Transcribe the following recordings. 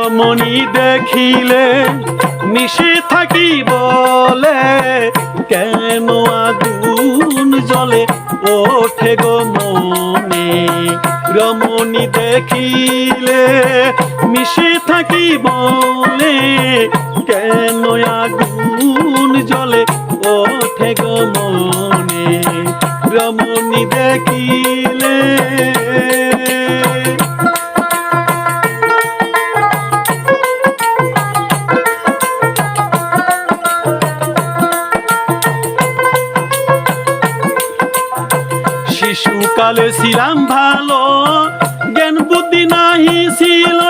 রমণী দেখিলে মিশে থাকি বলে, কেন আগুন জলে ওঠে গো মনে রমণী দেখিলে মিশে থাকি বলে, কেন আগুন জলে ওঠে গো মনে রমণী দেখিলে শিশুকালে ছিলাম ভালো, জ্ঞান বুদ্ধি নাহি ছিল,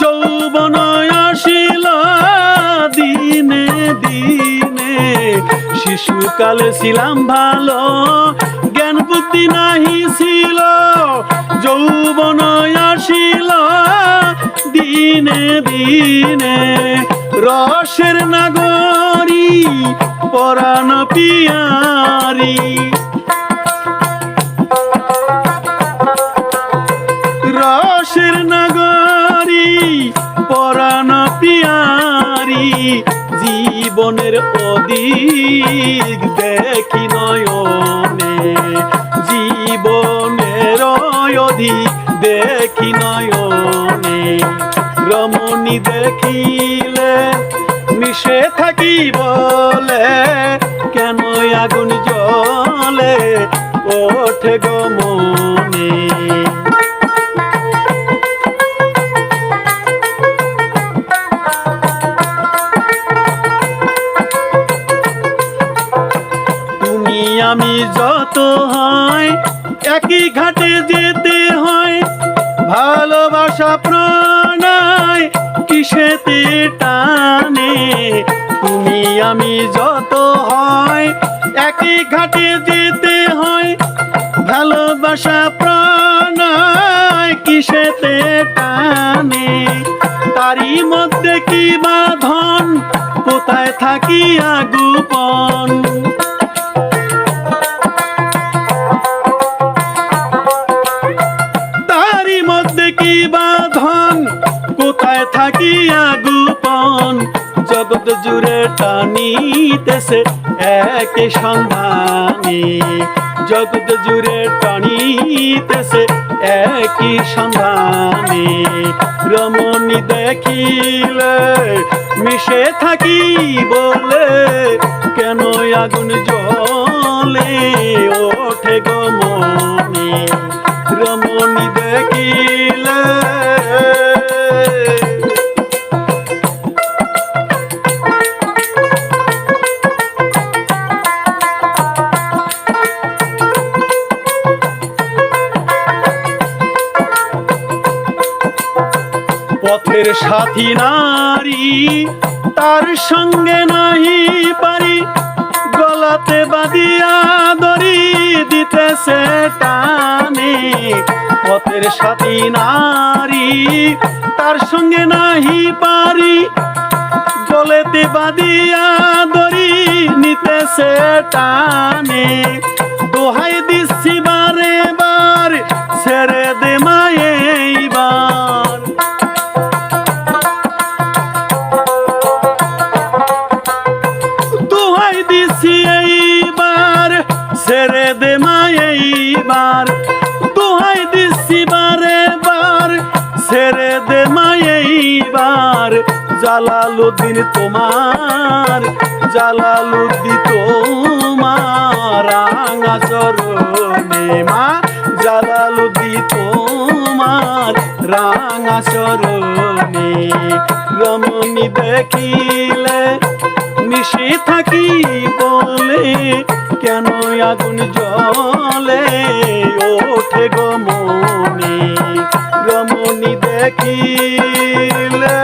যৌবন আসিল দিনে দিনে। শিশুকালে ছিলাম ভালো, জ্ঞান বুদ্ধি নাহি ছিল, যৌবন আসিল দিনে দিনে। রসের নাগরী, পরাণ পিয়ারি। জীবনের অধিক দেখি নয়নে, জীবনের অধিক দেখি নয়নে। রমণী দেখিলে মিশে থাকি বলে কেন আগুন জলে ওঠে গো আমি যত হয়, একই ঘাটে যেতে হয়। ভালোবাসা প্রণয় কিসেতে টানে? তুমি আমি যত হয়, একই ঘাটে যেতে হয়। ভালোবাসা প্রণয় কিসেতে টানে? তারই মধ্যে কি বাঁধন? কোথায় থাকি আগুপন? কোথায় থাকি আগুপন, জগৎ জুড়ে টানিতেছে এক সন্ধানে। জগৎ জুড়ে টানিতেছে একই সন্ধানে। রমণী দেখিলে, মিশে থাকি বলে কেন আগুন জলে পথের সাথী নারী, তার সঙ্গে নাহি পারি। গলাতে বাদিয়া দড়ি দিতেছে টানে। পথের সাথী নারী, তার সঙ্গে নাহি পারি। গলেতে বাদিয়া দড়ি নিতেছে টানে। দোহাই দিচ্ছি জালালুদ্দিন তোমার জালালুদ্দিন তোমার রাঙা চরণে মা জালালুদ্দিন তোমার রাঙা চরণে। রমণী দেখিলে মিশে থাকি বলে, কেন আগুন জলে ওঠে গো মনে? রমণী দেখিলে